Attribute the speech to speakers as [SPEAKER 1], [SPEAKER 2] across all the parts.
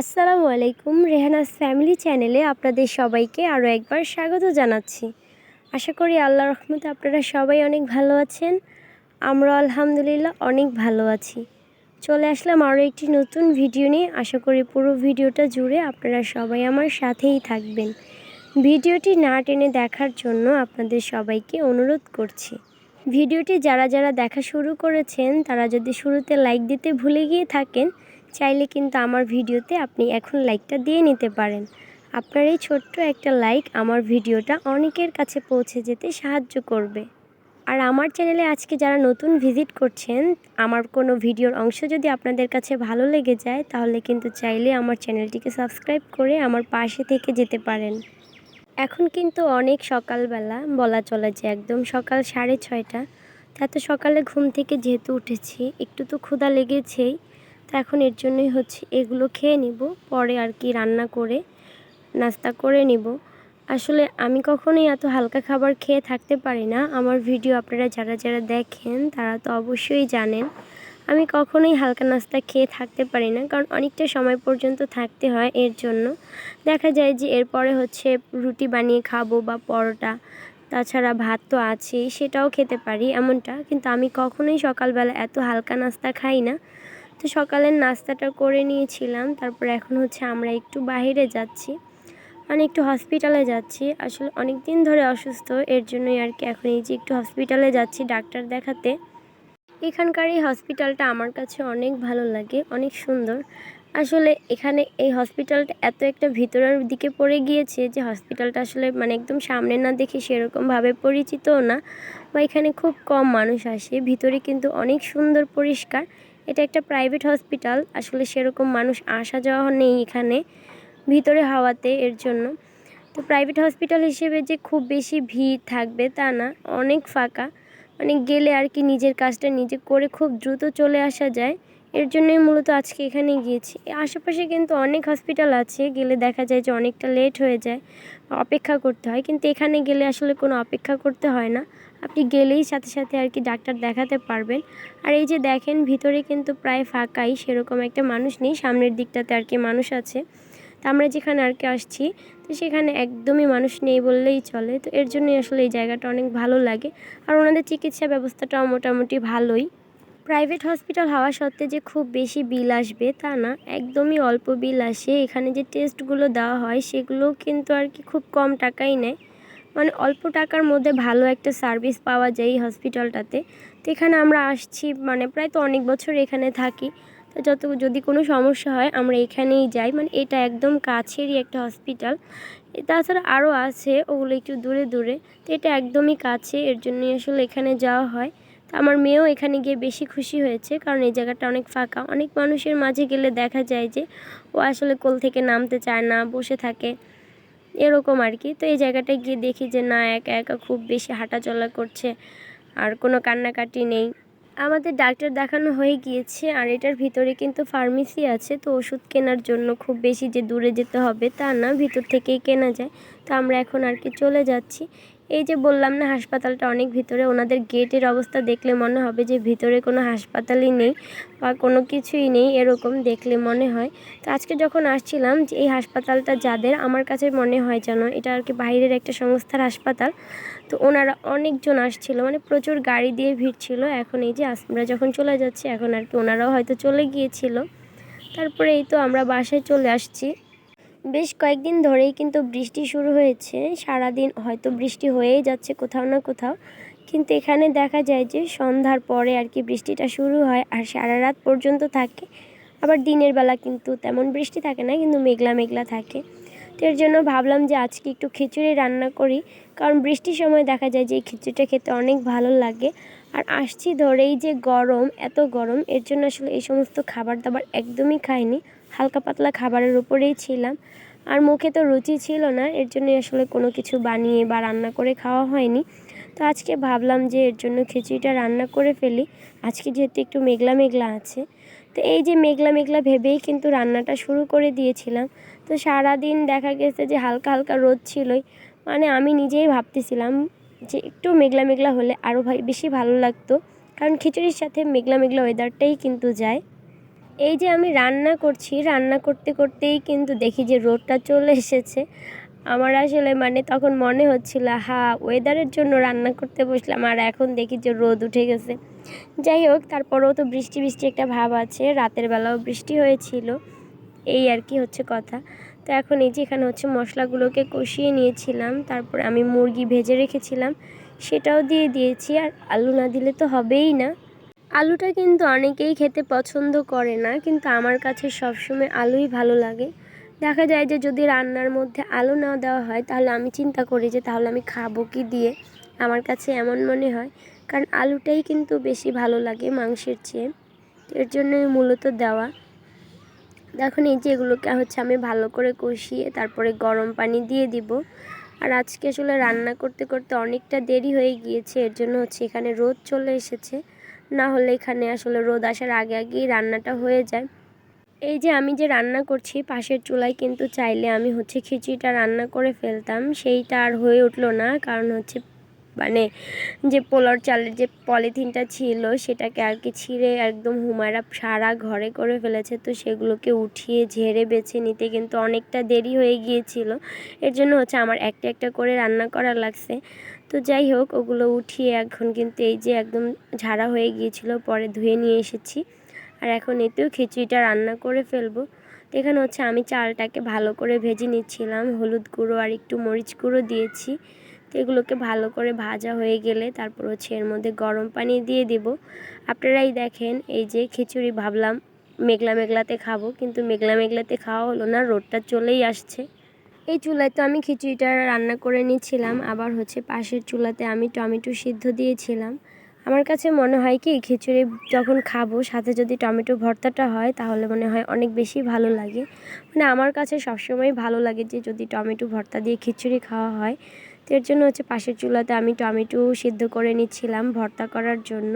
[SPEAKER 1] আসসালামু আলাইকুম, রেহানাস ফ্যামিলি চ্যানেলে আপনাদের সবাইকে আরও একবার স্বাগত জানাচ্ছি। আশা করি আল্লাহ রহমতে আপনারা সবাই অনেক ভালো আছেন। আমরা আলহামদুলিল্লাহ অনেক ভালো আছি। চলে আসলাম আরও একটি নতুন ভিডিও নিয়ে। আশা করি পুরো ভিডিওটা জুড়ে আপনারা সবাই আমার সাথেই থাকবেন। ভিডিওটি না টেনে দেখার জন্য আপনাদের সবাইকে অনুরোধ করছি। ভিডিওটি যারা যারা দেখা শুরু করেছেন, তারা যদি শুরুতে লাইক দিতে ভুলে গিয়ে থাকেন চাইলে কিন্তু আমার ভিডিওতে আপনি এখন লাইকটা দিয়ে নিতে পারেন। আপনার এই ছোট্ট একটা লাইক আমার ভিডিওটা অনেকের কাছে পৌঁছে যেতে সাহায্য করবে। আর আমার চ্যানেলে আজকে যারা নতুন ভিজিট করছেন, আমার কোনো ভিডিওর অংশ যদি আপনাদের কাছে ভালো লেগে যায়, তাহলে কিন্তু চাইলে আমার চ্যানেলটিকে সাবস্ক্রাইব করে আমার পাশে থেকে যেতে পারেন। এখন কিন্তু অনেক সকালবেলা, বলা চলে যে একদম সকাল সাড়ে ছয়টা। তা এত সকালে ঘুম থেকে যেহেতু উঠেছি, একটু তো ক্ষুধা লেগেছেই। তো এখন এর জন্যই হচ্ছে এগুলো খেয়ে নিব, পরে আর কি রান্না করে, নাস্তা করে নিব। আসলে আমি কখনোই এত হালকা খাবার খেয়ে থাকতে পারি না। আমার ভিডিও আপনারা যারা যারা দেখেন, তারা তো অবশ্যই জানেন, আমি কখনোই হালকা নাস্তা খেয়ে থাকতে পারি না, কারণ অনেকটা সময় পর্যন্ত থাকতে হয় এর জন্য। দেখা যায় যে এরপরে হচ্ছে রুটি বানিয়ে খাব বা পরোটা, তাছাড়া ভাত তো আছেই, সেটাও খেতে পারি এমনটা, কিন্তু আমি কখনোই সকালবেলা এত হালকা নাস্তা খাই না। তো সকালের নাস্তাটা করে নিয়েছিলাম, তারপর এখন হচ্ছে আমরা একটু বাইরে যাচ্ছি। মানে একটু হসপিটালে যাচ্ছি। আসলে অনেক দিন ধরে অসুস্থ, এর জন্যই আর কি এখন এই যে একটু হসপিটালে যাচ্ছি ডাক্তার দেখাতে। এখানকার এই হসপিটালটা আমার কাছে অনেক ভালো লাগে, অনেক সুন্দর। আসলে এখানে এই হসপিটালটা এত একটা ভিতরের দিকে পড়ে গিয়েছে যে হসপিটালটা আসলে মানে একদম সামনে না দেখে সেরকমভাবে পরিচিতও না। বা এখানে খুব কম মানুষ আসে, ভিতরে কিন্তু অনেক সুন্দর পরিষ্কার। এটা একটা প্রাইভেট হসপিটাল আসলে সেরকম মানুষ আসা যাওয়া নেই এখানে, ভিতরে হাওয়াতে এর জন্য। তো প্রাইভেট হসপিটাল হিসেবে যে খুব বেশি ভিড় থাকবে তা না, অনেক ফাঁকা। মানে গেলে আর কি নিজের কাজটা নিজে করে খুব দ্রুত চলে আসা যায়। এর জন্যই মূলত আজকে এখানে গিয়েছি। আশেপাশে কিন্তু অনেক হসপিটাল আছে, গেলে দেখা যায় যে অনেকটা লেট হয়ে যায়, অপেক্ষা করতে হয়। কিন্তু এখানে গেলে আসলে কোনো অপেক্ষা করতে হয় না। আপনি গেলেই সাথে সাথে আর কি ডাক্তার দেখাতে পারবেন। আর এই যে দেখেন, ভিতরে কিন্তু প্রায় ফাঁকাই, সেরকম একটা মানুষ নেই, সামনের দিকটাতে আর কি মানুষ আছে। আমরা যেখানে আর কি আসছি, তো সেখানে একদমই মানুষ নেই বললেই চলে। তো এর জন্যই আসলে এই জায়গাটা অনেক ভালো লাগে। আর ওনাদের চিকিৎসা ব্যবস্থাটাও মোটামুটি ভালোই। প্রাইভেট হসপিটাল হওয়া সত্ত্বে যে খুব বেশি বিল আসবে তা না। একদমই অল্প বিল আসে। এখানে যে টেস্টগুলো দেওয়া হয়, সেগুলোও কিন্তু আর কি খুব কম টাকাই নেয়। মানে অল্প টাকার মধ্যে ভালো একটা সার্ভিস পাওয়া যায় এই হসপিটালটাতে তো এখানে আমরা আসছি মানে প্রায় তো অনেক বছর এখানে থাকি। তো যত, যদি কোনো সমস্যা হয়, আমরা এখানেই যাই। মানে এটা একদম কাছেরই একটা হসপিটাল তাছাড়া আরও আছে, ওগুলো একটু দূরে দূরে। তো এটা একদমই কাছে, এর জন্যই আসলে এখানে যাওয়া হয়। তো আমার মেয়েও এখানে গিয়ে বেশি খুশি হয়েছে, কারণ এই জায়গাটা অনেক ফাঁকা। অনেক মানুষের মাঝে গেলে দেখা যায় যে, ও আসলে কোল থেকে নামতে চায় না, বসে থাকে। এরকম আর কি। তো এই জায়গাটায় গিয়ে দেখি যে, না, একা একা খুব বেশি হাঁটাচলা করছে। আর কোনো কান্নাকাটি নেই। আমাদের ডাক্তার দেখানো হয়ে গিয়েছে আর এটার ভিতরে কিন্তু ফার্মেসি আছে, তো ওষুধ কেনার জন্য খুব বেশি যে দূরে যেতে হবে তা না, ভিতর থেকেই কেনা যায়। তো আমরা এখন আর কি চলে যাচ্ছি। এই যে বললাম না, হাসপাতালটা অনেক ভিতরে, ওনাদের গেটের অবস্থা দেখলে মনে হবে যে ভিতরে কোনো হাসপাতালই নেই বা কোনো কিছুই নেই এরকম দেখলে মনে হয়। তো আজকে যখন আসছিলাম, যে এই হাসপাতালটা যাদের, আমার কাছে মনে হয় যেন এটা আর কি বাইরের একটা সংস্থার হাসপাতাল। তো ওনারা অনেকজন আসছিল মানে প্রচুর গাড়ি দিয়ে ভিড় ছিল। এখন এই যে আমরা যখন চলে যাচ্ছি, এখন আর কি ওনারাও হয়তো চলে গিয়েছিল। তারপরে এই তো আমরা বাসায় চলে আসছি। বেশ কয়েকদিন ধরেই কিন্তু বৃষ্টি শুরু হয়েছে। সারাদিন হয়তো বৃষ্টি হয়েই যাচ্ছে কোথাও না কোথাও। কিন্তু এখানে দেখা যায় যে সন্ধ্যার পরে আর কি বৃষ্টিটা শুরু হয় আর সারা রাত পর্যন্ত থাকে। আবার দিনের বেলা কিন্তু তেমন বৃষ্টি থাকে না, কিন্তু মেঘলা মেঘলা থাকে। তো এর জন্য ভাবলাম যে আজকে একটু খিচুড়ি রান্না করি। কারণ বৃষ্টির সময় দেখা যায় যে এই খিচুড়িটা খেতে অনেক ভালো লাগে। আর আসছি ধরেই যে গরম, এত গরম, এর জন্য আসলে এই সমস্ত খাবার দাবার একদমই খাইনি। হালকা পাতলা খাবারের উপরেই ছিলাম। আর মুখে তো রুচি ছিল না, এর জন্য আসলে কোনো কিছু বানিয়ে বা রান্না করে খাওয়া হয়নি। তো আজকে ভাবলাম যে এর জন্য খিচুড়িটা রান্না করে ফেলি। আজকে যেহেতু একটু মেঘলা মেঘলা আছে। তো এই যে মেঘলা মেঘলা ভেবেই কিন্তু রান্নাটা শুরু করে দিয়েছিলাম। তো সারা দিন দেখা গেছে যে হালকা হালকা রোদ ছিলই। মানে আমি নিজেই ভাবতেছিলাম যে একটু মেঘলা মেঘলা হলে আরও বেশি ভালো লাগতো। কারণ খিচুড়ির সাথে মেঘলা মেঘলা ওয়েদারটাই কিন্তু যায়। এই যে আমি রান্না করছি, রান্না করতে করতেই কিন্তু দেখি যে রোদটা চলে এসেছে। আমার আসলে মানে তখন মনে হচ্ছিল হা ওয়েদারের জন্য রান্না করতে বসলাম আর এখন দেখি যে রোদ উঠে গেছে। যাই হোক, তারপরেও তো বৃষ্টি বৃষ্টি একটা ভাব আছে, রাতের বেলাও বৃষ্টি হয়েছিল, এই আর কি হচ্ছে কথা। তো এখন এই যে এখানে হচ্ছে মশলাগুলোকে কষিয়ে নিয়েছিলাম, তারপর আমি মুরগি ভেজে রেখেছিলাম, সেটাও দিয়ে দিয়েছি, আর আলু না দিলে তো হবেই না। আলুটা কিন্তু অনেকেই খেতে পছন্দ করে না, কিন্তু আমার কাছে সবসময় আলুই ভালো লাগে। দেখা যায় যে যদি রান্নার মধ্যে আলু না দেওয়া হয়, তাহলে আমি চিন্তা করি যে তাহলে আমি খাব কি দিয়ে? আমার কাছে এমন মনে হয়, কারণ আলুটাই কিন্তু বেশি ভালো লাগে মাংসের চেয়ে। এর জন্যই মূলত দেওয়া। দেখুন, এই যে এগুলোকে হচ্ছে আমি ভালো করে কষিয়ে তারপরে গরম পানি দিয়ে দিব। আর আজকে আসলে রান্না করতে করতে অনেকটা দেরি হয়ে গিয়েছে, এর জন্য হচ্ছে এখানে রোদ চলে এসেছে। না হলে এখানে আসলে রোদ আসার আগে আগেই রান্নাটা হয়ে যায়। এই যে আমি যে রান্না করছি পাশের চুলায় কিন্তু চাইলে আমি হচ্ছে খিচুড়িটা রান্না করে ফেলতাম, সেইটা আর হয়ে উঠল না। কারণ হচ্ছে মানে যে পোলার চালের যে পলিথিনটা ছিল সেটাকে আর কি ছিঁড়ে একদম হুমায়রা সারা ঘরে করে ফেলেছে। তো সেগুলোকে উঠিয়ে, ঝেড়ে, বেছে নিতে কিন্তু অনেকটা দেরি হয়ে গিয়েছিল। এর জন্য হচ্ছে আমার একটা একটা করে রান্না করা লাগছে। তো যাই হোক, ওগুলো উঠিয়ে এখন কিন্তু এই যে একদম ঝাড়া হয়ে গিয়েছিল, পরে ধুয়ে নিয়ে এসেছি। আর এখন এতেও খিচুড়িটা রান্না করে ফেলব। তো এখানে হচ্ছে আমি চালটাকে ভালো করে ভেজে নিচ্ছিলাম। হলুদ গুঁড়ো আর একটু মরিচ গুঁড়ো দিয়েছি। এগুলোকে ভালো করে ভাজা হয়ে গেলে তারপর হচ্ছে এর মধ্যে গরম পানি দিয়ে দেব। আপনারাই দেখেন, এই যে খিচুড়ি ভাবলাম মেঘলা মেঘলাতে খাব, কিন্তু মেঘলা মেঘলাতে খাওয়া হলো না, রোদটা চলেই আসছে। এই চুলায় তো আমি খিচুড়িটা রান্না করে নিচ্ছিলাম, আবার হচ্ছে পাশের চুলাতে আমি টমেটো সিদ্ধ দিয়েছিলাম। আমার কাছে মনে হয় কি, খিচুড়ি যখন খাব, সাথে যদি টমেটো ভর্তাটা হয়, তাহলে মনে হয় অনেক বেশি ভালো লাগে। মানে আমার কাছে সবসময় ভালো লাগে যে যদি টমেটো ভর্তা দিয়ে খিচুড়ি খাওয়া হয় তো এর জন্য হচ্ছে পাশের চুলাতে আমি টমেটো সিদ্ধ করে নিচ্ছিলাম ভর্তা করার জন্য।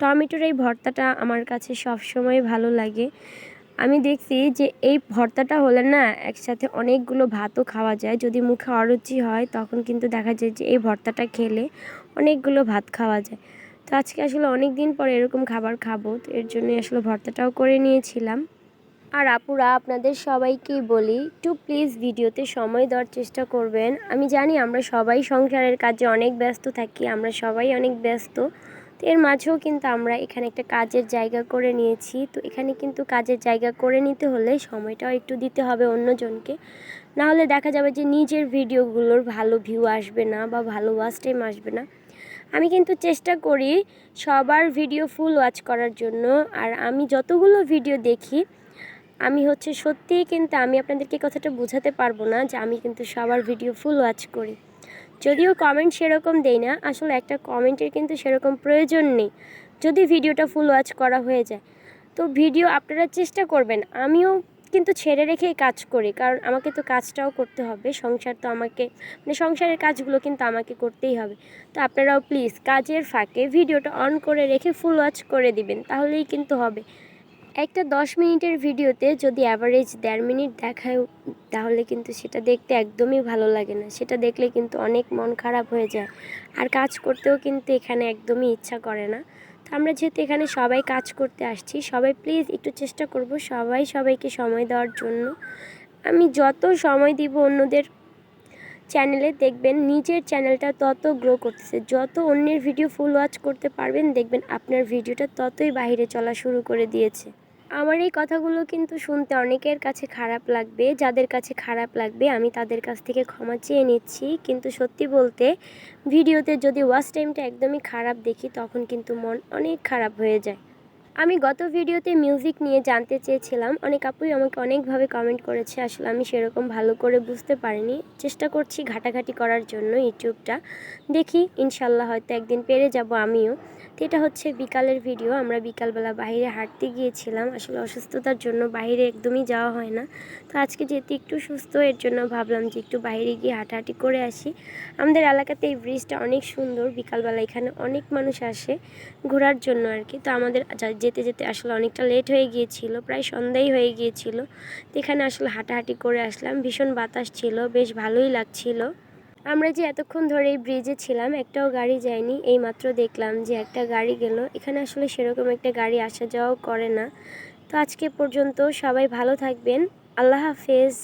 [SPEAKER 1] টমেটোর এই ভর্তাটা আমার কাছে সবসময় ভালো লাগে। আমি দেখছি যে এই ভর্তাটা হলে না একসাথে অনেকগুলো ভাতও খাওয়া যায়। যদি মুখে অরুচি হয় তখন কিন্তু দেখা যায় যে এই ভর্তাটা খেলে অনেকগুলো ভাত খাওয়া যায়। তো আজকে আসলে অনেক দিন পর এরকম খাবার খাব, তো এর জন্যই আসলে ভর্তাটাও করে নিয়েছিলাম। আর আপুরা, আপনাদের সবাইকেই বলি টু প্লিজ ভিডিওতে সময় দেওয়ার চেষ্টা করবেন। আমি জানি আমরা সবাই সংসারের কাজে অনেক ব্যস্ত থাকি, আমরা সবাই অনেক ব্যস্ত। তো এর মাঝেও কিন্তু আমরা এখানে একটা কাজের জায়গা করে নিয়েছি। তো এখানে কিন্তু কাজের জায়গা করে নিতে হলে সময়টাও একটু দিতে হবে অন্যজনকে। না হলে দেখা যাবে যে নিজের ভিডিওগুলোর ভালো ভিউ আসবে না বা ভালো ওয়াচ টাইম আসবে না। আমি কিন্তু চেষ্টা করি সবার ভিডিও ফুল ওয়াচ করার জন্য। আর আমি যতগুলো ভিডিও দেখি আমি হচ্ছে সত্যিই কিন্তু আমি আপনাদেরকে কথাটা বোঝাতে পারব না যে আমি কিন্তু সবার ভিডিও ফুল ওয়াচ করি। যদিও কমেন্ট সেরকম দেই না, আসলে একটা কমেন্টের কিন্তু সেরকম প্রয়োজন নেই, যদি ভিডিওটা ফুল ওয়াচ করা হয়ে যায়। তো ভিডিও আপনারা চেষ্টা করবেন, আমিও কিন্তু ছেড়ে রেখেই কাজ করি, কারণ আমাকে তো কাজটাও করতে হবে, সংসার তো আমাকে মানে সংসারের কাজগুলো কিন্তু আমাকে করতেই হবে। তো আপনারাও প্লিজ কাজের ফাঁকে ভিডিওটা অন করে রেখে ফুল ওয়াচ করে দিবেন, তাহলেই কিন্তু হবে। একটা দশ মিনিটের ভিডিওতে যদি অ্যাভারেজ দেড় মিনিট দেখায়, তাহলে কিন্তু সেটা দেখতে একদমই ভালো লাগে না। সেটা দেখলে কিন্তু অনেক মন খারাপ হয়ে যায়। আর কাজ করতেও কিন্তু এখানে একদমই ইচ্ছা করে না। তো আমরা যেহেতু এখানে সবাই কাজ করতে আসছি, সবাই প্লিজ একটু চেষ্টা করব সবাই সবাইকে সময় দেওয়ার জন্য। আমি যত সময় দিব অন্যদের চ্যানেলে দেখবেন নিজের চ্যানেলটা তত গ্রো করতেছে। যত অন্যের ভিডিও ফুল ওয়াচ করতে পারবেন, দেখবেন আপনার ভিডিওটা ততই বাইরে চলা শুরু করে দিয়েছে। আমার এই কথাগুলো কিন্তু শুনতে অনেকের কাছে খারাপ লাগবে, যাদের কাছে খারাপ লাগবে আমি তাদের কাছ থেকে ক্ষমা চেয়ে নিচ্ছি। কিন্তু সত্যি বলতে ভিডিওতে যদি ওয়াচ টাইমটা একদমই খারাপ দেখি, তখন কিন্তু মন অনেক খারাপ হয়ে যায়। আমি গত ভিডিওতে মিউজিক নিয়ে জানতে চেয়েছিলাম। অনেক আপুই আমাকে অনেকভাবে কমেন্ট করেছে, আসলে আমি সেরকম ভালো করে বুঝতে পারিনি। চেষ্টা করছি ঘাটাঘাটি করার জন্য ইউটিউবটা। দেখি, ইনশাল্লাহ হয়তো একদিন পেরে যাব আমিও। তো এটা হচ্ছে বিকালের ভিডিও আমরা বিকালবেলা বাইরে হাঁটতে গিয়েছিলাম। আসলে অসুস্থতার জন্য বাইরে একদমই যাওয়া হয় না। তো আজকে যেহেতু একটু সুস্থ, এর জন্য ভাবলাম যে একটু বাইরে গিয়ে হাঁটাহাঁটি করে আসি। আমাদের এলাকাতে এই ব্রিজটা অনেক সুন্দর। বিকালবেলা এখানে অনেক মানুষ আসে ঘোরার জন্য আর কি। তো আমাদের যেতে যেতে আসলে অনেকটা লেট হয়ে গিয়েছিল, প্রায় সন্ধ্যাই হয়ে গিয়েছিল। তো এখানে আসলে হাঁটাহাঁটি করে আসলাম, ভীষণ বাতাস ছিল, বেশ ভালোই লাগছিল। আমরা যে এতক্ষণ ধরে এই ব্রিজে ছিলাম, একটাও গাড়ি যায়নি এই মাত্র দেখলাম যে একটা গাড়ি গেল। এখানে আসলে সেরকম একটা গাড়ি আসা যাওয়াও করে না। তো আজকে পর্যন্ত সবাই ভালো থাকবেন, আল্লাহ হাফেজ।